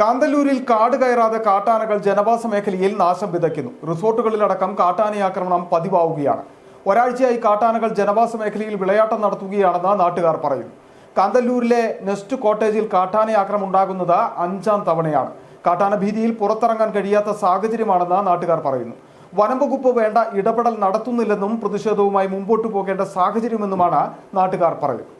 കാന്തല്ലൂരിൽ കാട് കയറാതെ കാട്ടാനകൾ ജനവാസ മേഖലയിൽ നാശം വിതയ്ക്കുന്നു. റിസോർട്ടുകളിലടക്കം കാട്ടാനയാക്രമണം പതിവാവുകയാണ്. ഒരാഴ്ചയായി കാട്ടാനകൾ ജനവാസ മേഖലയിൽ വിളയാട്ടം നടത്തുകയാണെന്ന് നാട്ടുകാർ പറയുന്നു. കാന്തല്ലൂരിലെ നെസ്റ്റ് കോട്ടേജിൽ കാട്ടാനയാക്രമം ഉണ്ടാകുന്നത് അഞ്ചാം തവണയാണ്. കാട്ടാന ഭീതിയിൽ പുറത്തിറങ്ങാൻ കഴിയാത്ത സാഹചര്യമാണെന്ന് നാട്ടുകാർ പറയുന്നു. വനംവകുപ്പ് വേണ്ട ഇടപെടൽ നടത്തുന്നില്ലെന്നും പ്രതിഷേധവുമായി മുമ്പോട്ടു പോകേണ്ട സാഹചര്യമെന്നുമാണ് നാട്ടുകാർ പറയുന്നത്.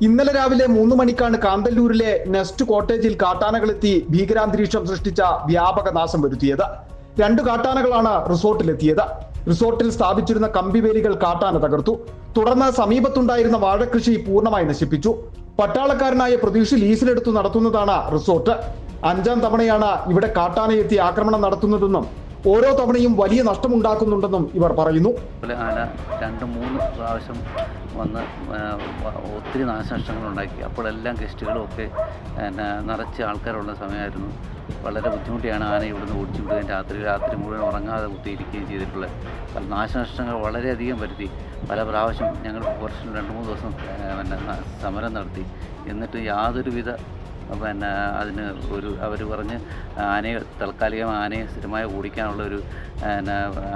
ഇന്നലെ രാവിലെ മൂന്ന് മണിക്കാണ് കാന്തല്ലൂരിലെ നെസ്റ്റ് കോട്ടേജിൽ കാട്ടാനകളെത്തി ഭീകരാന്തരീക്ഷം സൃഷ്ടിച്ച വ്യാപക നാശം വരുത്തിയത്. രണ്ടു കാട്ടാനകളാണ് റിസോർട്ടിലെത്തിയത്. റിസോർട്ടിൽ സ്ഥാപിച്ചിരുന്ന കമ്പിവേലികൾ കാട്ടാന തകർത്തു. തുടർന്ന് സമീപത്തുണ്ടായിരുന്ന വാഴകൃഷി പൂർണമായി നശിപ്പിച്ചു. പട്ടാളക്കാരനായ പ്രതീക്ഷ ലീസിലെടുത്തു നടത്തുന്നതാണ് റിസോർട്ട്. അഞ്ചാം തവണയാണ് ഇവിടെ കാട്ടാനയെത്തി ആക്രമണം നടത്തുന്നതെന്നും ഓരോ തവണയും വലിയ നഷ്ടമുണ്ടാക്കുന്നുണ്ടെന്നും ഇവർ പറയുന്നു. രണ്ട് മൂന്ന് പ്രാവശ്യം വന്ന് ഒത്തിരി നാശനഷ്ടങ്ങൾ ഉണ്ടാക്കി അപ്പോഴെല്ലാം ഗസ്റ്റുകളും ഒക്കെ നിറച്ച് ആൾക്കാരുള്ള സമയമായിരുന്നു. വളരെ ബുദ്ധിമുട്ടിയാണ് ആന ഇവിടുന്ന് ഓടിച്ചു വിടുകയും രാത്രി രാത്രി മുഴുവൻ ഉറങ്ങാതെ കുത്തിയിരിക്കുകയും ചെയ്തിട്ടുള്ളത് നാശനഷ്ടങ്ങൾ വളരെയധികം വരുത്തി. പല പ്രാവശ്യം ഞങ്ങൾ കുറച്ച് രണ്ട് മൂന്ന് ദിവസം സമരം നടത്തി. എന്നിട്ട് യാതൊരുവിധ പിന്നെ അതിന് ഒരു അവർ പറഞ്ഞ് ആനയെ താൽക്കാലികം ആനയെ സ്ഥിരമായി ഓടിക്കാനുള്ള ഒരു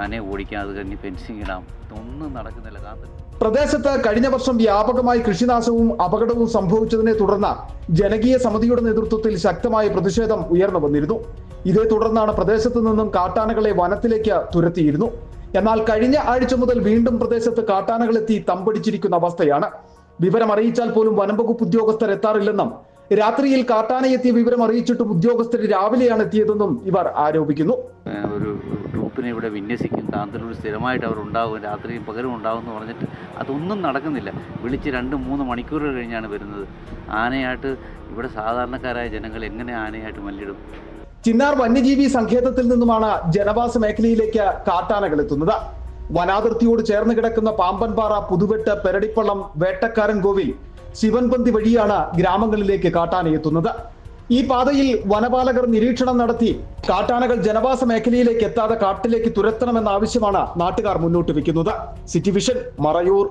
ആനയെ ഓടിക്കാൻ അത് കഴിഞ്ഞ് ഫെൻസിങ് ഇടാം. ഇതൊന്നും നടക്കുന്നില്ല. കാരണം പ്രദേശത്ത് കഴിഞ്ഞ വർഷം വ്യാപകമായി കൃഷിനാശവും അപകടവും സംഭവിച്ചതിനെ തുടർന്ന് ജനകീയ സമിതിയുടെ നേതൃത്വത്തിൽ ശക്തമായ പ്രതിഷേധം ഉയർന്നു വന്നിരുന്നു. ഇതേ തുടർന്നാണ് പ്രദേശത്ത് നിന്നും കാട്ടാനകളെ വനത്തിലേക്ക് തുരത്തിയിരുന്നു. എന്നാൽ കഴിഞ്ഞ ആഴ്ച മുതൽ വീണ്ടും പ്രദേശത്ത് കാട്ടാനകളെത്തി തമ്പടിച്ചിരിക്കുന്ന അവസ്ഥയാണ്. വിവരം അറിയിച്ചാൽ പോലും വനം വകുപ്പ് ഉദ്യോഗസ്ഥർ എത്താറില്ലെന്നും രാത്രിയിൽ കാട്ടാനയെത്തിയ വിവരം അറിയിച്ചിട്ടും ഉദ്യോഗസ്ഥർ രാവിലെയാണ് എത്തിയതെന്നും ഇവർ ആരോപിക്കുന്നു. ഒരു ട്രൂപ്പിനെ ഇവിടെ വിന്യസിക്കും കാന്തലൂർ സ്ഥിരമായിട്ട് അവർ ഉണ്ടാവും രാത്രിയും പകലും ഉണ്ടാവും എന്ന് പറഞ്ഞിട്ട് അതൊന്നും നടക്കുന്നില്ല. വിളിച്ച് രണ്ട് മൂന്ന് മണിക്കൂർ കഴിഞ്ഞാണ് വരുന്നത്. ആനയായിട്ട് ഇവിടെ സാധാരണക്കാരായ ജനങ്ങൾ എങ്ങനെ ആനയായിട്ട് മല്ലിടും? ചിന്നാർ വന്യജീവി സങ്കേതത്തിൽ നിന്നുമാണ് ജനവാസ മേഖലയിലേക്ക് കാട്ടാനകൾ എത്തുന്നത്. വനാതിർത്തിയോട് ചേർന്ന് കിടക്കുന്ന പാമ്പൻപാറ പുതുവെട്ട് പെരടിപ്പള്ളം വേട്ടക്കാരൻ കോവിൽ ശിവൻപന്തി വഴിയാണ് ഗ്രാമങ്ങളിലേക്ക് കാട്ടാന എത്തുന്നത്. ഈ പാതയിൽ വനപാലകർ നിരീക്ഷണം നടത്തി കാട്ടാനകൾ ജനവാസ മേഖലയിലേക്ക് എത്താതെ കാട്ടിലേക്ക് തുരത്തണമെന്ന ആവശ്യമാണ് നാട്ടുകാർ മുന്നോട്ട് വെക്കുന്നത് സിറ്റി വിഷൻ മറയൂർ.